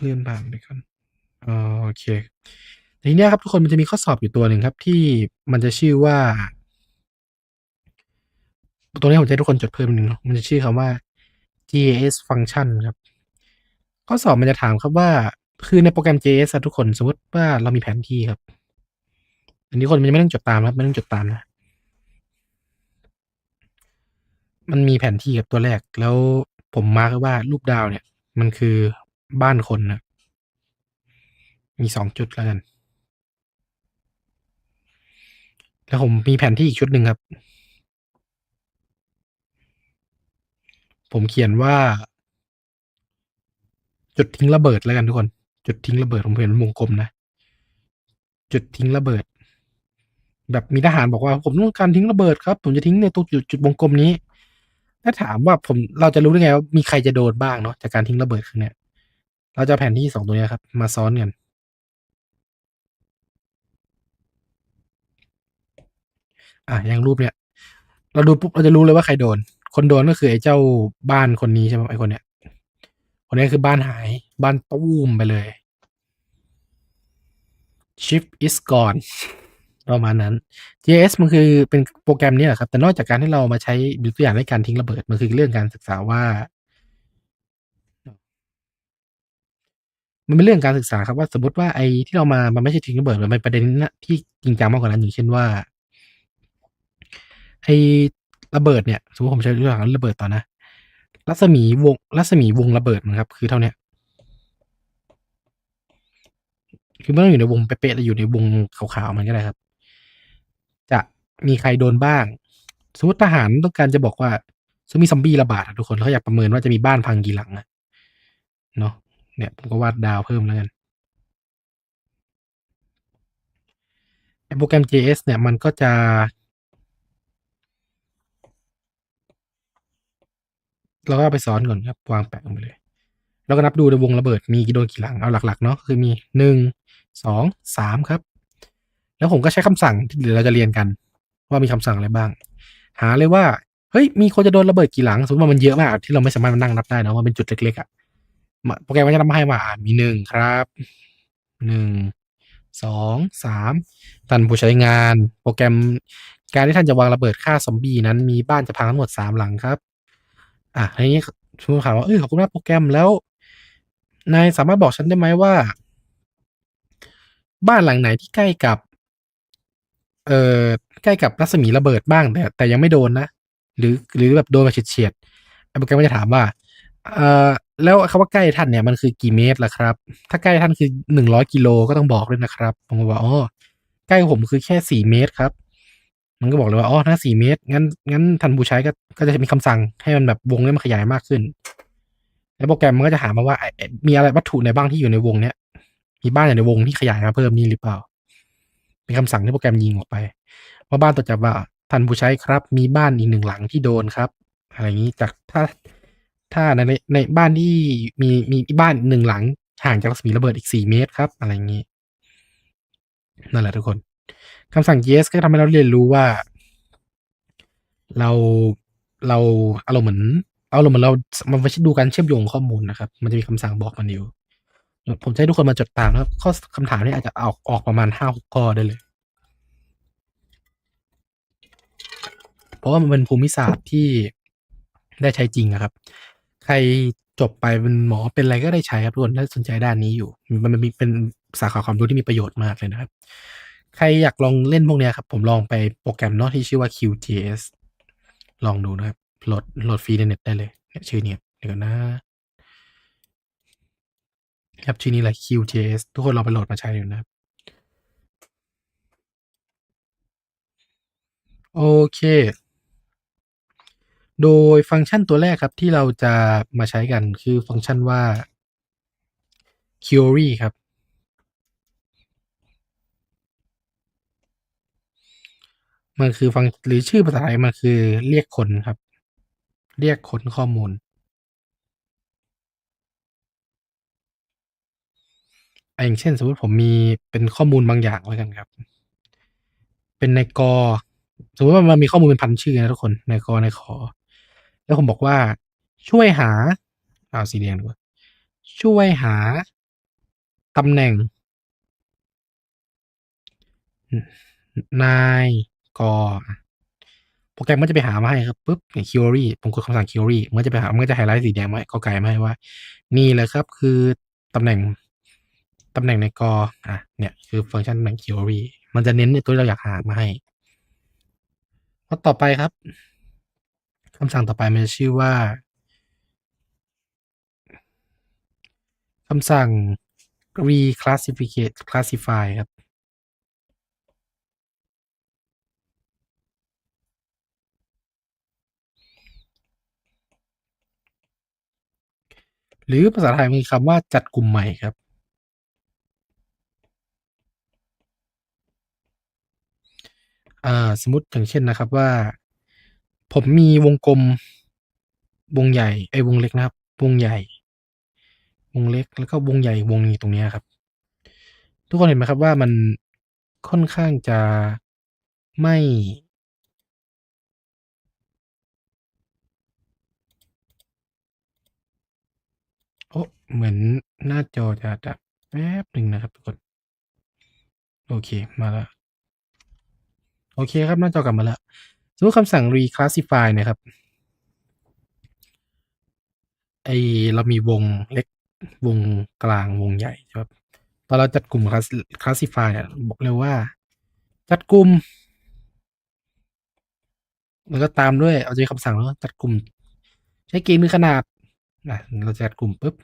เลื่อนผ่านไปก่อนอ๋อโอเคทีนี้ครับทุกคนมันจะมีข้อสอบอยู่ตัวหนึ่งครับ ที่มันจะชื่อว่า ตัวนี้ผมจะให้ทุกคนจดเพิ่มนิดนึงมันจะชื่อคำว่า JS function ครับ ข้อสอบมันจะถามครับว่า คือในโปรแกรม JS ทุกคนสมมติว่าเรามีแผนที่ครับ อันนี้คนมันจะไม่ต้องจดตามครับ ไม่ต้องจดตามนะ มันมีแผนที่กับตัวแรก แล้วผมมาร์กว้ว่ารูปดาวเนี่ย มันคือ บ้านคนนะมีสองจุดแล้วกัน แล้วผมมีแผนที่อีกชุดหนึ่งครับ ผมเขียนว่า จุดทิ้งระเบิดแล้วกันทุกคน จุดทิ้งระเบิดผมเห็นวงกลมนะ จุดทิ้งระเบิด แบบมีทหารบอกว่า ผมต้องการทิ้งระเบิดครับ ผมจะทิ้งในตัวจุดจุดวงกลมนี้ ถ้าถามว่าผมเราจะรู้ได้ไงว่ามีใครจะโดนบ้างเนาะจากการทิ้งระเบิดครั้งเนี้ย เราจะแผนที่สองตัวนี้ครับ มาซ้อนกันอะอย่างรูปเนี้ยเราดูปุ๊บเราจะรู้เลยว่าใครโดน คนโดนก็คือไอ้เจ้าบ้านคนนี้ใช่ไหมไอ้คนเนี้ยคนนี้คือบ้านหายบ้านตู้มไปเลย Shift is gone ประมาณนั้น JS มันคือเป็นโปรแกรมนี้แหละครับ แต่นอกจากการที่เรามาใช้ดูตัวอย่างในการทิ้งระเบิด มันคือเรื่องการศึกษาว่า มันเป็นเรื่องการศึกษาครับว่าสมมติว่าไอ้ที่เรามามันไม่ใช่ทิ้งระเบิดมันเป็นประเด็นนะที่จริงจังมากกว่านั้นอย่างเช่นว่าไอ้ระเบิดเนี่ยสมมติผมใช้ตัวอย่างระเบิดต่อนะ รัศมีวงรัศมีวงระเบิดมันครับ คือเท่าเนี้ยคือไม่ต้องอยู่ในวงเป๊ะๆแต่อยู่ในวงขาวๆมันก็ได้ครับ จะมีใครโดนบ้างสมมติทหารต้องการจะบอกว่าสมมีซอมบี้ระบาดทุกคนเขาอยากประเมินว่าจะมีบ้านพังกี่หลังอะเนาะ เนี่ยผมก็วาดดาวเพิ่มแล้วกันโปรแกรม JS เนี่ยมันก็จะ เราก็าไปซ้อนก่อนครับ วางแปะลงไปเลย แล้วก็นับดูในวงระเบิดมีกี่โดนกี่หลัง เอาหลักๆเนาะคือมีหนึ่งสองสามครับ แล้วผมก็ใช้คำสั่งที่เดี๋ยวเราจะเรียนกัน ว่ามีคำสั่งอะไรบ้าง หาเลยว่า เฮ้ย มีคนจะโดนระเบิดกี่หลัง สมมติว่ามันเยอะมากที่เราไม่สามารถมานั่งนับได้นะว่าเป็นจุดเล็กๆอะ่ะ โปรแกรมมันจะนับให้ว่ามีหนึ่งครับหนึ่งสองสามท่านผู้ใช้งาน โปรแกรมการที่ท่านจะวางระเบิดฆ่าซอมบี้นั้นมีบ้านจะพังทั้งหมดสามหลังครับ อะทีนี้สมมติถามว่าเออขอบคุณมากโปรแกรมแล้วนายสามารถบอกฉันได้ไหมว่า บ้านหลังไหนที่ใกล้กับ เอ่อใกล้กับรัศมีระเบิดบ้างแต่แต่ยังไม่โดนนะหรือหรือแบบโดนมาเฉียดๆไอ้โปรแกรมก็จะถามว่า เอ่อ แล้วคำว่าใกล้ท่านเนี่ยมันคือกี่เมตรล่ะครับ ถ้าใกล้ท่านคือหนึ่งร้อยกิโลก็ต้องบอกด้วยนะครับ ผมก็บอกอ๋อใกล้ผมคือแค่สี่เมตรครับ มันก็บอกเลยว่าอ๋อถ้าสี่เมตร งั้นงั้นท่านผู้ใช้ก็ก็จะมีคำสั่งให้มันแบบวงนี้มันขยายมากขึ้น แล้วโปรแกรมมันก็จะหามาว่า มีอะไรวัตถุในบ้างที่อยู่ในวงเนี้ยมีบ้านอยู่ในวงที่ขยายมาเพิ่มนี่หรือเปล่าเป็นคำสั่งที่โปรแกรมยิงออกไปว่าบ้านตัวจับว่าท่านผู้ใช้ครับ มีบ้านอีกหนึ่งหลังที่โดนครับ อะไรอย่างนี้จากถ้า ถ้าในในบ้านที่มีมีบ้านหนึ่งหลัง ห่างจากรัศมีระเบิดอีกสี่เมตรครับ อะไรอย่างนี้นั่นแหละทุกคนคำสั่ง yes ก็ทำให้เราเรียนรู้ว่า เราเราอารมณ์เหมือนเอาอารมณ์เหมือนเรา มันไม่ใช่ดูการเชื่อมโยงข้อมูลนะครับ มันจะมีคำสั่งบอกมันอยู่ ผมจะให้ทุกคนมาจดตามนะครับ ข้อคำถามนี้อาจจะออกออกประมาณห้าหกข้อได้เลย เพราะว่ามันเป็นภูมิศาสตร์ที่ได้ใช้จริงอะครับ รจบไปเป็นหมอเป็นอะไรก็ได้ใช้ครับทุกคนถ้าสนใจด้านนี้อยู่ มันมีเป็นสาขาความรู้ที่มีประโยชน์มากเลยนะครับ ใครอยากลองเล่นพวกนี้ครับ ผมลองไปโปรแกรมนอะที่ชื่อว่า QGS ลองดูนะครับโหลดโหลดฟรีในเน็ตได้เลยเนี่ยชื่อเนี้ยเดี๋ยวก่อนนะครับชื่อนี้แหละ QGS ทุกคนลองไปโหลดมาใช้ดูนะครับ โอเค โดยฟังก์ชันตัวแรกครับที่เราจะมาใช้กันคือฟังก์ชันว่า query ครับ มันคือฟังหรือชื่อภาษาไทยมันคือเรียกคนครับ เรียกคนข้อมูลอย่างเช่นสมมติผมมีเป็นข้อมูลบางอย่างแล้วกันครับ เป็นในกอสมมติว่ามันมีข้อมูลเป็นพันชื่อนะทุกคนในกอในขอ แล้วผมบอกว่า ช่วยหาเอาสีแดงดีกว่าช่วยหาตำแหน่ง นายกอโปรแกรมมันจะไปหามาให้ครับปุ๊บเนี่ย query ผมกดคำสั่ง query มันจะไปหามันก็จะไฮไลท์สีแดงมาให้กอไก่มาให้ว่า นี่เลยครับ คือตำแหน่งตำแหน่งในกออะเนี่ยคือฟังก์ชันตำแหน่ง query มันจะเน้นในตัวเราอยากหามาให้พอต่อไปครับ คำสั่งต่อไปมันจะชื่อว่าคำสั่ง reclassificate classify ครับ หรือภาษาไทยมีคำว่าจัดกลุ่มใหม่ครับ สมมติอย่างเช่นนะครับว่า ผมมีวงกลม วงใหญ่ไอ้วงเล็กนะครับ วงใหญ่ วงเล็กแล้วก็วงใหญ่วงนี้ตรงนี้ครับ ทุกคนเห็นไหมครับว่ามันค่อนข้างจะไม่ โอ้เหมือนหน้าจอจะดับแป๊บหนึ่งนะครับทุกคน โอเคมาแล้ว โอเคครับหน้าจอกลับมาแล้ว มมติคำสั่ง reclassify นะครับไอเรามีวงเล็กวงกลางวงใหญ่ใช่ไหมตอนเราจัดกลุ่ม classify เนี่ยบอกเลยว่า จัดกลุ่ม แล้วก็ตามด้วยเอาใจคำสั่งแล้วจัดกลุ่ม ใช้เกณฑ์หรือขนาดนะเราจัดกลุ่มปุ๊บ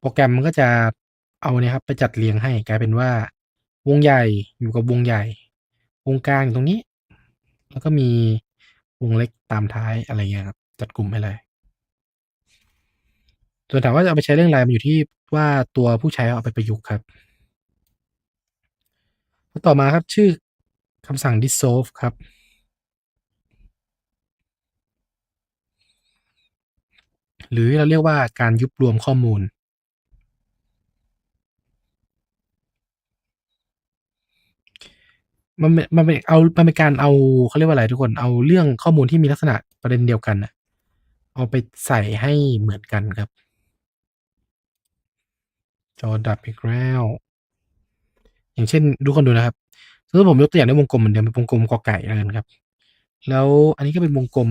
โปรแกรมมันก็จะเอาเนี่ยครับ ไปจัดเรียงให้กลายเป็นว่า วงใหญ่อยู่กับวงใหญ่ วงกลางอยู่ตรงนี้ แล้วก็มี วงเล็กตามท้ายอะไรเงี้ยครับจัดกลุ่มให้เลยส่วนถามว่าจะเอาไปใช้เรื่องอะไรมันอยู่ที่ว่าตัวผู้ใช้เอาไปประยุกต์ครับต่อมาครับชื่อคำสั่ง dissolve ครับ หรือเราเรียกว่าการยุบรวมข้อมูล มันเป็นมันเป็นเอามันเป็นการเอาเขาเรียกว่าอะไรทุกคนเอาเรื่องข้อมูลที่มีลักษณะประเด็นเดียวกันน่ะเอาไปใส่ให้เหมือนกันครับ จอดับอีกแล้วอย่างเช่นทุกคนดูนะครับสมมติผมยกตัวอย่างในวงกลมเหมือนเดิมเป็นวงกลมกอไก่แล้วกันครับ แล้วอันนี้ก็เป็นวงกลม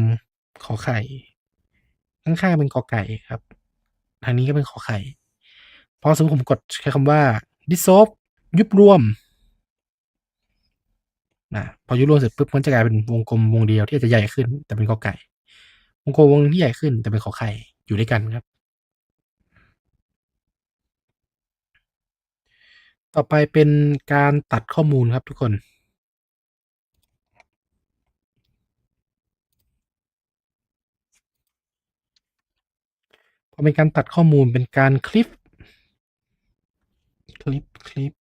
ขอไข่ข้างๆเป็นกอไก่ครับทางนี้ก็เป็นขอไข่พอสมมติผมกดใช้คำว่า dissolve ยุบรวม นะพอยุบรวมเสร็จปุ๊บมันจะกลายเป็นวงกลมวงเดียวที่อาจจะใหญ่ขึ้น แต่เป็นกอไก่ วงกลมวงหนึงที่ใหญ่ขึ้น แต่เป็นขอไข่อยู่ด้วยกันครับ ต่อไปเป็นการตัดข้อมูลครับทุกคนพอเป็นการตัดข้อมูลเป็นการคลิป คลิป คลิป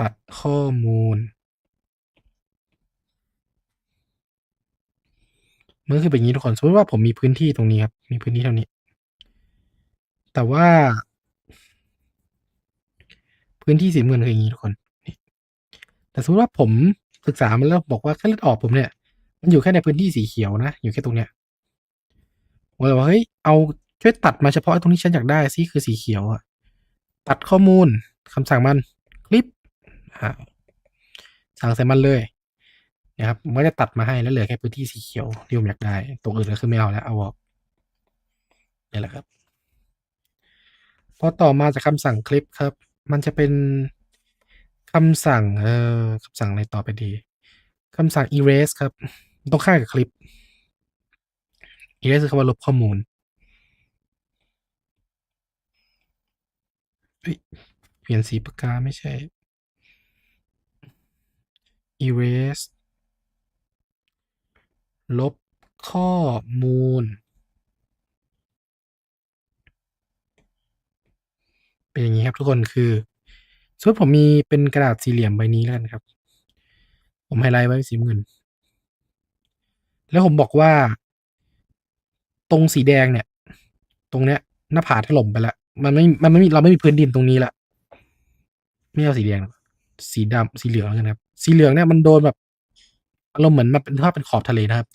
ตัดข้อมูล มันก็คือเป็นอย่างนี้ทุกคน สมมติว่าผมมีพื้นที่ตรงนี้ครับ มีพื้นที่เท่านี้ แต่ว่า พื้นที่สีน้ำเงินคืออย่างนี้ทุกคน แต่สมมติว่าผมศึกษามันแล้วบอกว่าแค่เลือดออกผมเนี่ย มันอยู่แค่ในพื้นที่สีเขียวนะ อยู่แค่ตรงเนี้ยผมเลยว่าเฮ้ย เอาช่วยตัดมาเฉพาะตรงที่ฉันอยากได้ซิคือสีเขียวอะตัดข้อมูลคำสั่งมัน สั่งใส่มันเลยนะครับมันจะตัดมาให้แล้วเหลือแค่พื้นที่สีเขียวที่ผมอยากได้ตรงอื่นก็คือไม่เอาแล้วเอาออกนี่แหละครับพอต่อมาจากคำสั่งคลิปครับ มันจะเป็นคำสั่งเอ่อคำสั่งอะไรต่อไปดีคำสั่ง erase ครับตรงข้ากับคลิป erase คือคำว่าลบข้อมูลเฮ้ยเปลี่ยนสีปากกาไม่ใช่ erase ลบข้อมูล เป็นอย่างนี้ครับทุกคนคือสมมติผมมีเป็นกระดาษสี่เหลี่ยมใบนี้แล้วกันครับ ผมไฮไลท์ไว้สีเงิน แล้วผมบอกว่า ตรงสีแดงเนี่ย ตรงเนี้ย หน้าผาถล่มไปแล้ว มันไม่ มันไม่มีเราไม่มีพื้นดินตรงนี้ละไม่เอาสีแดง สีดำสีเหลืองแล้วกันครับ สีเหลืองเนี่ยมันโดนแบบอารมณ์เหมือนมันเป็นถ้าเป็นขอบทะเลนะครับ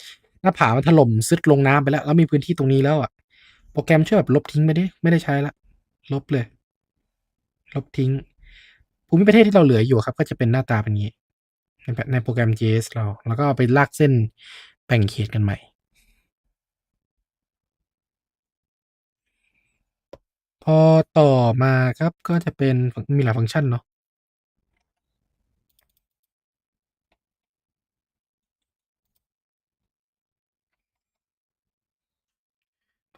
หน้าผามันถล่มซึดลงน้ำไปแล้ว แล้วมีพื้นที่ตรงนี้แล้วอะโปรแกรมช่วยแบบลบทิ้งไปดิไม่ได้ใช้ละ ลบเลย ลบทิ้ง ภูมิประเทศที่เราเหลืออยู่ครับ ก็จะเป็นหน้าตาเป็นงี้ ในในโปรแกรม JS เรา แล้วก็เอาไปลากเส้นแบ่งเขตกันใหม่ พอต่อมาครับก็จะเป็นมีหลายฟังก์ชันเนาะ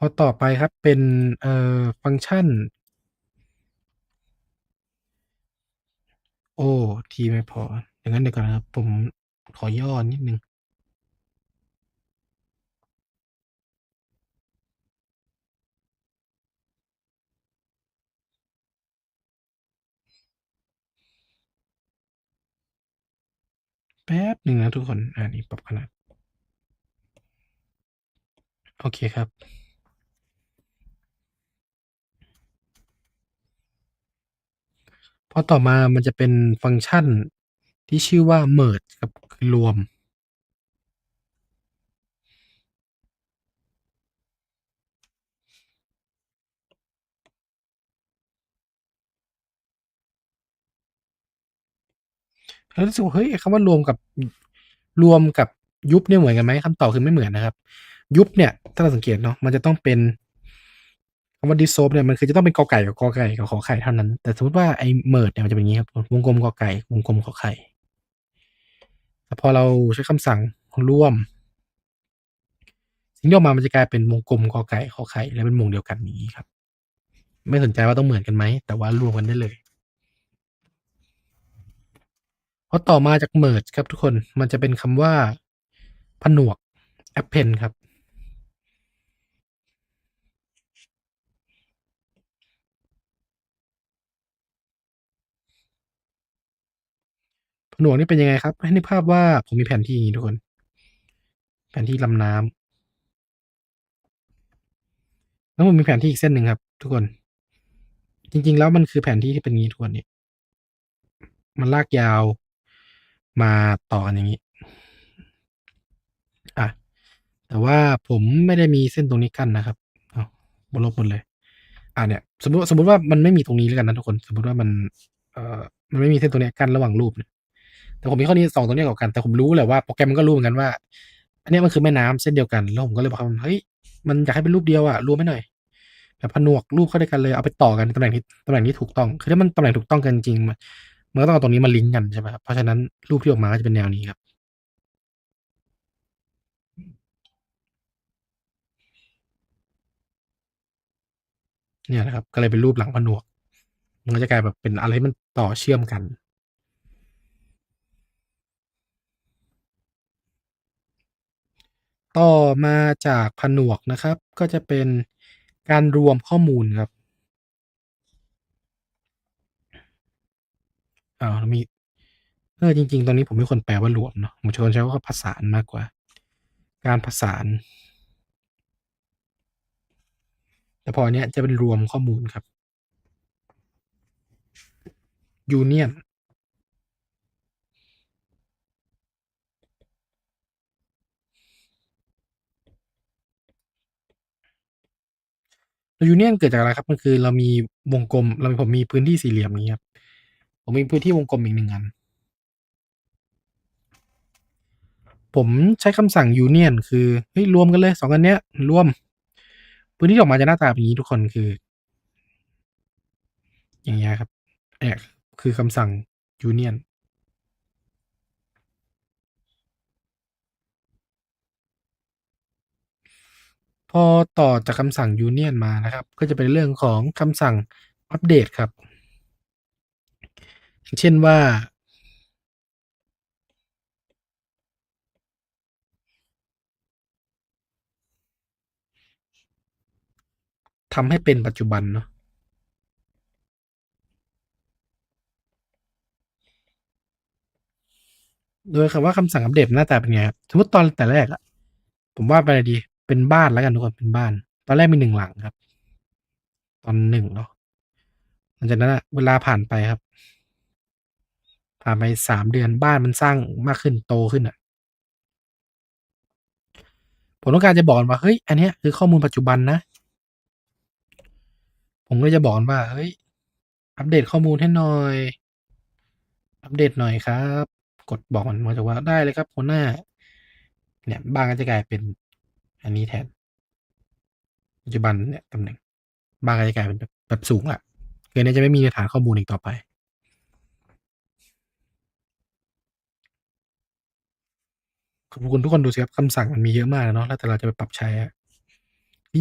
อต่อไปครับเป็นเอ่อฟังก์ชัน โอ้ทีไม่พออย่างงั้นเดี๋ยวก่อนนะครับ ผมขอย่อนิดนึงแป๊บหนึ่งนะทุกคนอานี่ปรับขนาด โอเคครับ พอต่อมามันจะเป็นฟังก์ชันที่ชื่อว่า merge ครับคือรวม แล้วรู้สึกเฮ้ยคำว่ารวมกับรวมกับยุบเนี่ยเหมือนกันไหมคำตอบคือไม่เหมือนนะครับ ยุบเนี่ย ถ้าเราสังเกตเนาะมันจะต้องเป็น ว่า dissolve เนี่ยมันคือจะต้องเป็นกอไก่กับกอไก่กับขอไข่เท่านั้น แต่สมมติว่าไอ้ merge เนี่ยมันจะเป็นอย่างงี้ครับวงกลมกอไก่วงกลมขอไข่แต่พอเราใช้คำสั่งร่วม สิ่งที่ออกมามันจะกลายเป็นวงกลมกอไก่ขอไข่และเป็นวงเดียวกันอย่างงี้ครับ ไม่สนใจว่าต้องเหมือนกันไหมแต่ว่ารวมกันได้เลยพอต่อมาจาก merge ครับทุกคนมันจะเป็นคำว่าผนวก append ครับ ผนวกนี่เป็นยังไงครับ ให้นึกภาพว่าผมมีแผนที่อย่างงี้ทุกคน แผนที่ลำน้ำแล้วผมมีแผนที่อีกเส้นหนึ่งครับ ทุกคน จริง ๆ แล้วมันคือแผนที่ที่เป็นงี้ทุกคนนี่มันลากยาวมาต่อกันอย่างงี้อาแต่ว่าผมไม่ได้มีเส้นตรงนี้กั้นนะครับอ้าลบหมดเลยอาเนี่ย สมมติสมมติว่ามันไม่มีตรงนี้แล้วกันนะทุกคน สมมติว่ามัน เอ่อ มันไม่มีเส้นตรงนี้กั้นระหว่างรูปเนี่ย แต่ผมมีข้อนี้2ตรงนี้ยต่อกัน แต่ผมรู้แหละว่าโปรแกรมมันก็รู้เหมือนกันว่า อันนี้มันคือแม่น้ำเส้นเดียวกัน แล้วผมก็เลยบอกเขาเฮ้ย มันอยากให้เป็นรูปเดียวอะรวมให้หน่อย แบบผนวกรูปเข้าด้วยกันเลย เอาไปต่อกันตำแหน่งที่ตำแหน่งที่ถูกต้อง คือถ้ามันตำแหน่งถูกต้องกันจริงมันมันก็ต้องเอาตรงนี้มาลิงก์กันใช่ไหมครับ เพราะฉะนั้นรูปที่ออกมาก็จะเป็นแนวนี้ครับเนี่ยแหละครับ ก็เลยเป็นรูปหลังผนวก มันก็จะกลายแบบเป็นอะไรมันต่อเชื่อมกัน ต่อมาจากผนวกนะครับ ก็จะเป็นการรวมข้อมูลครับอ้าวมีเออจริง ๆ ตอนนี้ผมไม่ควรแปลว่ารวมเนาะผมควรใช้ว่าผสานมากกว่า การผสาน แต่พอเนี้ยจะเป็นรวมข้อมูลครับ union union เกิดจากอะไรครับ มันคือเรามีวงกลม เราผมมีพื้นที่สี่เหลี่ยมอย่างงี้ครับ ผมมีพื้นที่วงกลมอีก1อัน ผมใช้คำสั่ง union คือเฮ้ยรวมกันเลย2อันเนี้ยรวม พื้นที่ออกมาจะหน้าตาเป็นยี้ทุกคนคือ อย่างเงี้ยครับเนี่ยคือคำสั่ง union พอต่อจากคำสั่ง union มานะครับ ก็จะเป็นเรื่องของคำสั่งอัปเดตครับ เช่นว่า ทำให้เป็นปัจจุบันเนาะโดยคำว่าคำสั่งอัปเดตหน้าตาเป็นไงครับ สมมติตอนแต่แรกอะผมวาดไปอะไรดี เป็นบ้านแล้วกันทุกคนเป็นบ้าน ตอนแรกมี1หลังครับ ตอน1เนาะหลังจากนั้นนะเวลาผ่านไปครับ ผ่านไป3เดือนบ้านมันสร้างมากขึ้นโตขึ้นอะผมต้องการจะบอกว่าเฮ้ยอันนี้คือข้อมูลปัจจุบันนะ ผมก็จะบอกว่าเฮ้ย อัปเดตข้อมูลให้หน่อย อัปเดตหน่อยครับ กดบอกมันมันจะว่าได้เลยครับหัวหน้า เนี่ยบ้างก็จะกลายเป็น อันนี้แทน ปัจจุบันเนี่ยตำแหน่งบางก็จะกลายเป็นแบบสูงอะคืออันนี้จะไม่มีในฐานข้อมูลอีกต่อไป ขอบคุณทุกคนดูสิครับคำสั่งมันมีเยอะมากเลยเนาะแล้วแต่เราจะไปปรับใช้อะ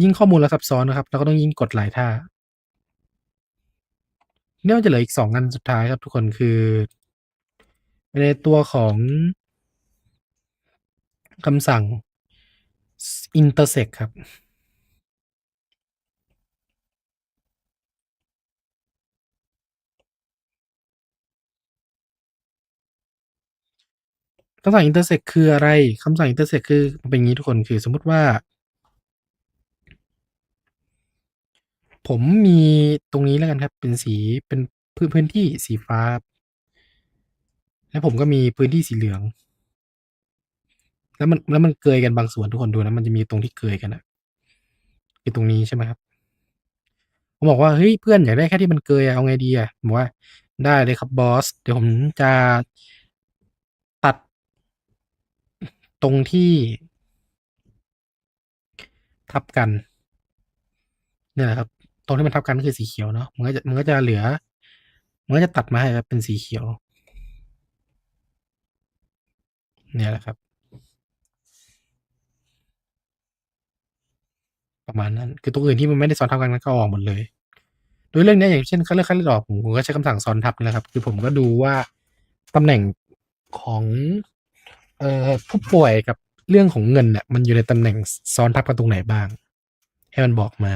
ยิ่งข้อมูลเราซับซ้อนนะครับเราก็ต้องยิ่งกดหลายท่าเนี่ยมันจะเหลืออีก2อันสุดท้ายครับทุกคนคือในตัวของคำสั่ง intersect ครับ คำสั่ง intersect คืออะไร?คำสั่ง intersect คือเป็นอย่างงี้ทุกคน คือสมมติว่า ผมมีตรงนี้แล้วกันครับ เป็นสี เป็นพื้นพื้นที่สีฟ้า แล้วผมก็มีพื้นที่สีเหลือง แล้วมันแล้วมันเกยกันบางส่วนทุกคนดูนะมันจะมีตรงที่เกยกันอะคือตรงนี้ใช่ไหมครับผมบอกว่าเฮ้ยเพื่อนอยากได้แค่ที่มันเกยอะเอาไงดีอะ?บอกว่าได้เลยครับบอส เดี๋ยวผมจะตัด ตรงที่ ทับกันเนี่ยแหละครับ ตรงที่มันทับกันก็คือสีเขียวเนาะมันก็จะมันก็จะเหลือ มันก็จะตัดมาให้ครับเป็นสีเขียว เนี่ยแหละครับ ประมาณนั้น คือตรงอื่นที่มันไม่ได้ซ้อนทับกันมันก็ออกหมดเลย โดยเรื่องนี้อย่างเช่นคัดเลือกคัดเลือกออกผมก็ใช้คำสั่งซ้อนทับนะครับ คือผมก็ดูว่าตำแหน่งของเอ่อผู้ป่วยกับเรื่องของเงินเนี่ยมันอยู่ในตำแหน่งซ้อนทับกันตรงไหนบ้าง ให้มันบอกมา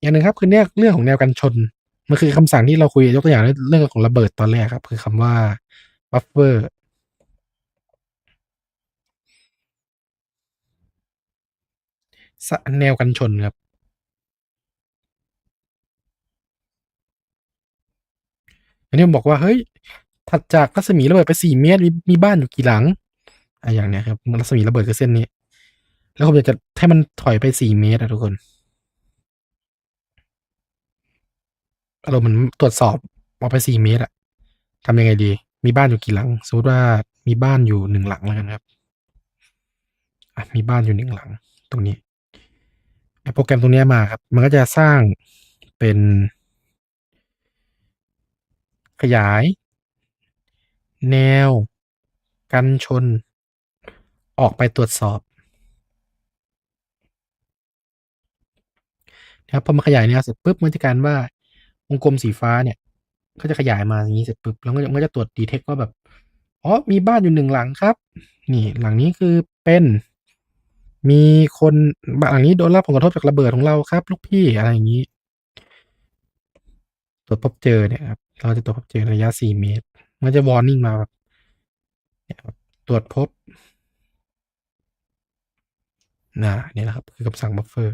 อย่างหนึ่งครับคือเนี่ยเรื่องของแนวกันชน มันคือคำสั่งที่เราคุยยกตัวอย่างเรื่องของระเบิดตอนแรกครับ คือคำว่า buffer แนวกันชนครับอันนี้ผมบอกว่า เฮ้ย ถัดจากรัศมีระเบิดไป4เมตรมีมีบ้านอยู่กี่หลังอาอย่างเนี้ยครับมันรัศมีระเบิดคือเส้นนี้ แล้วผมอยากจะให้มันถอยไป4เมตรอะทุกคนอารมณ์เหมือนตรวจสอบออกไป4เมตรอะทำยังไงดี?มีบ้านอยู่กี่หลัง?สมมติว่ามีบ้านอยู่1หลังแล้วกันครับอะมีบ้านอยู่1หลัง ตรงนี้ โปรแกรมตรงนี้มาครับ มันก็จะสร้างเป็น ขยาย แนว กันชน ออกไปตรวจสอบนะครับพอมันขยายแนวเสร็จปุ๊บมันจะกายเป็นว่าวงกลมสีฟ้าเนี่ยก็จะขยายมาอย่างงี้เสร็จปุ๊บแล้วก็จะมันก็จะตรวจ detect ว่าแบบอ๋อมีบ้านอยู่1หลังครับ นี่หลังนี้คือเป็น มีคนบ้านหลังนี้โดนรับผลกระทบจากระเบิดของเราครับ ลูกพี่อะไรอย่างงี้ ตรวจพบเจอเนี่ยครับเราจะตรวจพบเจอระยะ4เมตร มันจะ warning มาแบบตรวจพบอาเนี่แหละครับ คือคำสั่ง buffer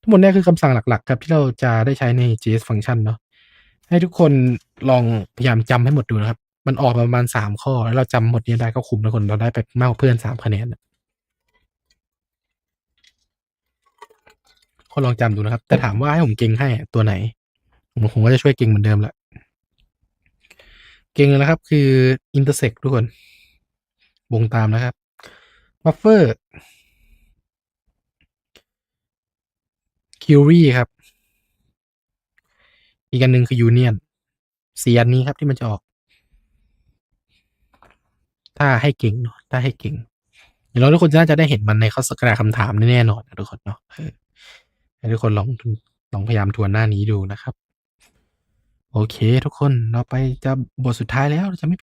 ทั้งหมดนี้คือคำสั่งหลัก ๆ ครับ ที่เราจะได้ใช้ใน JS Function เนาะให้ทุกคนลองพยายามจำให้หมดดูนะครับ มันออกประมาณ3ข้อ แล้วเราจำหมดนี้ได้ก็คุ้มนะคนเราได้ไปมากกว่าเพื่อน3คะแนนอะ คนลองจำดูนะครับ แต่ถามว่าให้ผมเก็งให้ตัวไหน?ผมผมก็จะช่วยเก็งเหมือนเดิมแหละเก็งเลยนะครับ คือ intersect ทุกคนวงตามนะครับ buffer query ครับ อีกอันหนึ่งคือ union 4อันนี้ครับที่มันจะออก ถ้าให้เก่งเนาะถ้าให้เก่งอย่างน้อยทุกคนน่าจะได้เห็นมันในข้อสกราคำถามแน่นอนอะทุกคนเนาะ ให้ทุกคนลองลองพยายามทวนหน้านี้ดูนะครับ โอเค ทุกคนเราไปจะบทสุดท้ายแล้วเราจะไม่